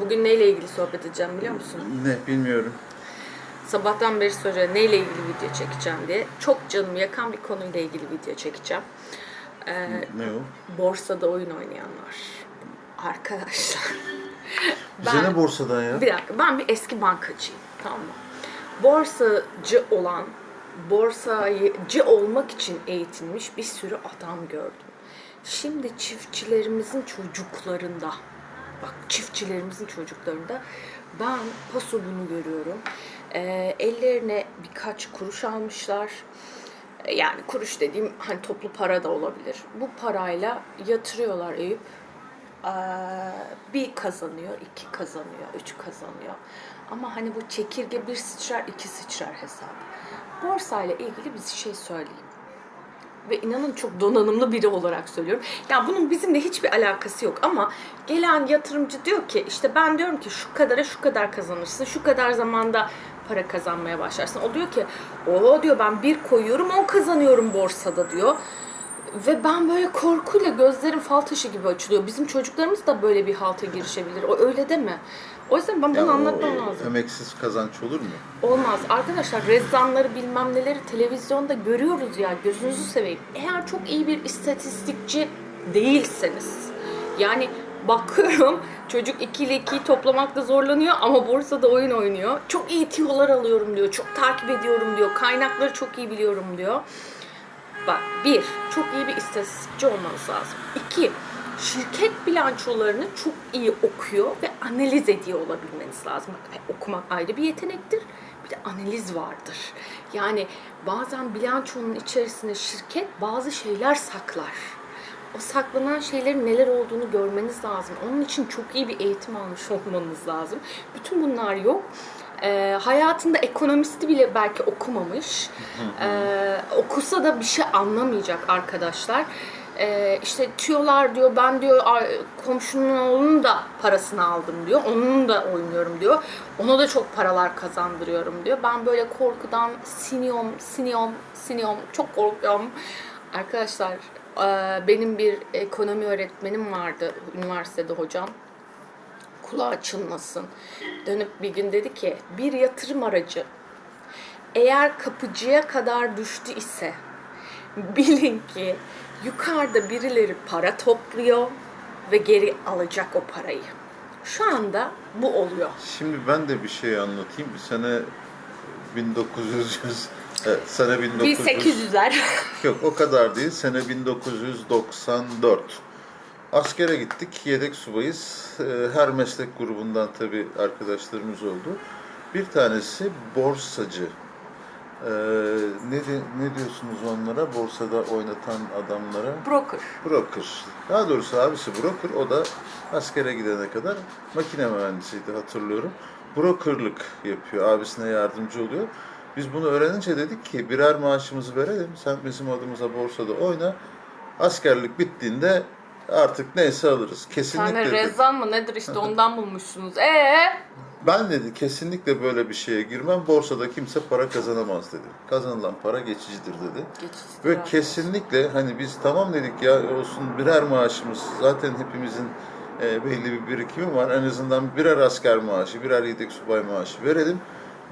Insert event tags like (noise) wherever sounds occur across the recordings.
Bugün neyle ilgili sohbet edeceğim biliyor musun? Ne bilmiyorum. Sabahtan beri soruyor neyle ilgili video çekeceğim diye. Çok canımı yakan bir konuyla ilgili video çekeceğim. Ee, Ne o? borsada oyun oynayanlar. Arkadaşlar. Bize ne borsadan ya? Bir dakika ben bir eski bankacıyım tamam mı? Borsacı olan, borsacı olmak için eğitilmiş bir sürü adam gördüm. Şimdi çiftçilerimizin çocuklarında, bak çiftçilerimizin çocuklarında ben paso bunu görüyorum. Ee, ellerine birkaç kuruş almışlar. Ee, Yani kuruş dediğim hani toplu para da olabilir. Bu parayla yatırıyorlar Eyüp. Ee, bir kazanıyor, iki kazanıyor, üç kazanıyor. Ama hani bu çekirge bir sıçrar, iki sıçrar hesabı. Borsayla ilgili bir şey söyleyeyim. Ve inanın çok donanımlı biri olarak söylüyorum. Ya bunun bizimle hiçbir alakası yok ama gelen yatırımcı diyor ki işte ben diyorum ki şu kadara şu kadar kazanırsın, şu kadar zamanda para kazanmaya başlarsın. O diyor ki o diyor ben bir koyuyorum on kazanıyorum borsada diyor. Ve ben böyle korkuyla gözlerim fal taşı gibi açılıyor. Bizim çocuklarımız da böyle bir halta girişebilir. O öyle deme. O yüzden ben bunu Ya o anlatmam lazım. Emeksiz kazanç olur mu? Olmaz. Arkadaşlar rezzanları bilmem neleri televizyonda görüyoruz ya gözünüzü seveyim. Eğer çok iyi bir istatistikçi değilseniz yani bakıyorum çocuk 2 ile 2'yi toplamakta zorlanıyor ama borsada oyun oynuyor. Çok iyi tiyolar alıyorum diyor. Çok takip ediyorum diyor. Kaynakları çok iyi biliyorum diyor. Bak bir, çok iyi bir istatistikçi olmanız lazım. İki, şirket bilançolarını çok iyi okuyor ve analiz ediyor olabilmeniz lazım. Bak, e, okumak ayrı bir yetenektir. Bir de analiz vardır. Yani bazen bilançonun içerisinde şirket bazı şeyler saklar. O saklanan şeylerin neler olduğunu görmeniz lazım. Onun için çok iyi bir eğitim almış (laughs) olmanız lazım. Bütün bunlar yok. Ee, hayatında ekonomisti bile belki okumamış. Ee, okusa da bir şey anlamayacak arkadaşlar. Ee, işte tüyolar diyor ben diyor "Ay, komşunun oğlunun da parasını aldım diyor. Onun da oynuyorum diyor. Ona da çok paralar kazandırıyorum diyor. Ben böyle korkudan siniyorum, siniyorum, siniyorum. Çok korkuyorum. Arkadaşlar e, benim bir ekonomi öğretmenim vardı üniversitede hocam kulağı çınlasın. Dönüp bir gün dedi ki bir yatırım aracı eğer kapıcıya kadar düştü ise bilin ki yukarıda birileri para topluyor ve geri alacak o parayı. Şu anda bu oluyor. Şimdi ben de bir şey anlatayım. Sene 1900 evet, sene 1900 1800'ler. Yok o kadar değil. Sene 1994. Askere gittik. Yedek subayız. Ee, Her meslek grubundan tabii arkadaşlarımız oldu. Bir tanesi borsacı. Ee, ne, ne diyorsunuz onlara? Borsada oynatan adamlara? Broker. Broker. Daha doğrusu abisi broker. O da askere gidene kadar makine mühendisiydi hatırlıyorum. Brokerlık yapıyor. Abisine yardımcı oluyor. Biz bunu öğrenince dedik ki birer maaşımızı verelim. Sen bizim adımıza borsada oyna. Askerlik bittiğinde artık neyse alırız. Kesinlikle. Dedi. rezzan mı nedir işte ondan bulmuşsunuz. Ee? Ben dedi kesinlikle böyle bir şeye girmem. Borsada kimse para kazanamaz dedi. Kazanılan para geçicidir dedi. Geçici Ve biraz. kesinlikle hani biz tamam dedik ya olsun birer maaşımız zaten hepimizin e, belli bir birikimi var. En azından birer asker maaşı, birer yedek subay maaşı verelim.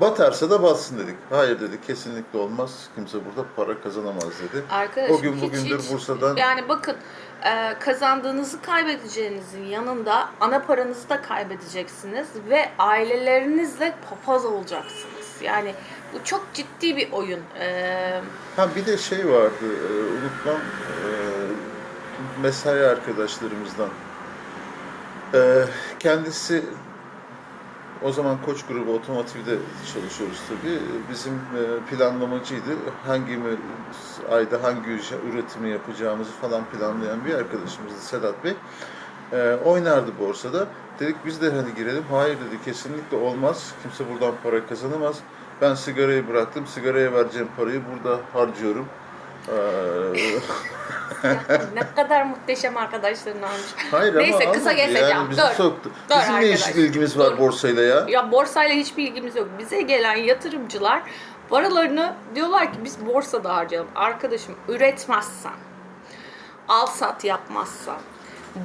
Batarsa da batsın dedik. Hayır dedi kesinlikle olmaz. Kimse burada para kazanamaz dedi. Arkadaşım o gün hiç- bugündür hiç- Bursa'dan Yani bakın e, kazandığınızı kaybedeceğinizin yanında ana paranızı da kaybedeceksiniz ve ailelerinizle papaz olacaksınız. Yani bu çok ciddi bir oyun. E, Ha bir de şey vardı, e, unutmam, e, mesai arkadaşlarımızdan. E, kendisi o zaman Koç grubu otomotivde çalışıyoruz tabii. Bizim e, planlamacıydı. Hangi ayda hangi üre- üretimi yapacağımızı falan planlayan bir arkadaşımızdı Sedat Bey. E, oynardı borsada. Dedik biz de hani girelim. Hayır dedi kesinlikle olmaz. Kimse buradan para kazanamaz. Ben sigarayı bıraktım. Sigaraya vereceğim parayı burada harcıyorum. Ee, (laughs) ne kadar muhteşem arkadaşların varmış. Hayır Neyse ama kısa anladı gezeceğim. Yani bizi Dur. soktu. Dur Bizim ne arkadaş. ilgimiz var Dur. borsayla ya? Ya borsayla hiçbir ilgimiz yok. Bize gelen yatırımcılar paralarını diyorlar ki biz borsada harcayalım. Arkadaşım üretmezsen, al sat yapmazsan,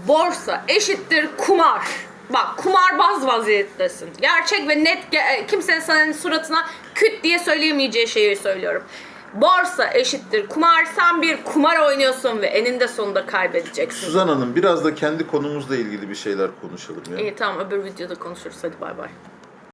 borsa eşittir kumar. Bak kumar kumarbaz vaziyettesin. Gerçek ve net ge- kimsenin senin suratına küt diye söyleyemeyeceği şeyi söylüyorum. Borsa eşittir kumar. Sen bir kumar oynuyorsun ve eninde sonunda kaybedeceksin. Suzan Hanım biraz da kendi konumuzla ilgili bir şeyler konuşalım ya. İyi tamam öbür videoda konuşuruz. Hadi bay bay.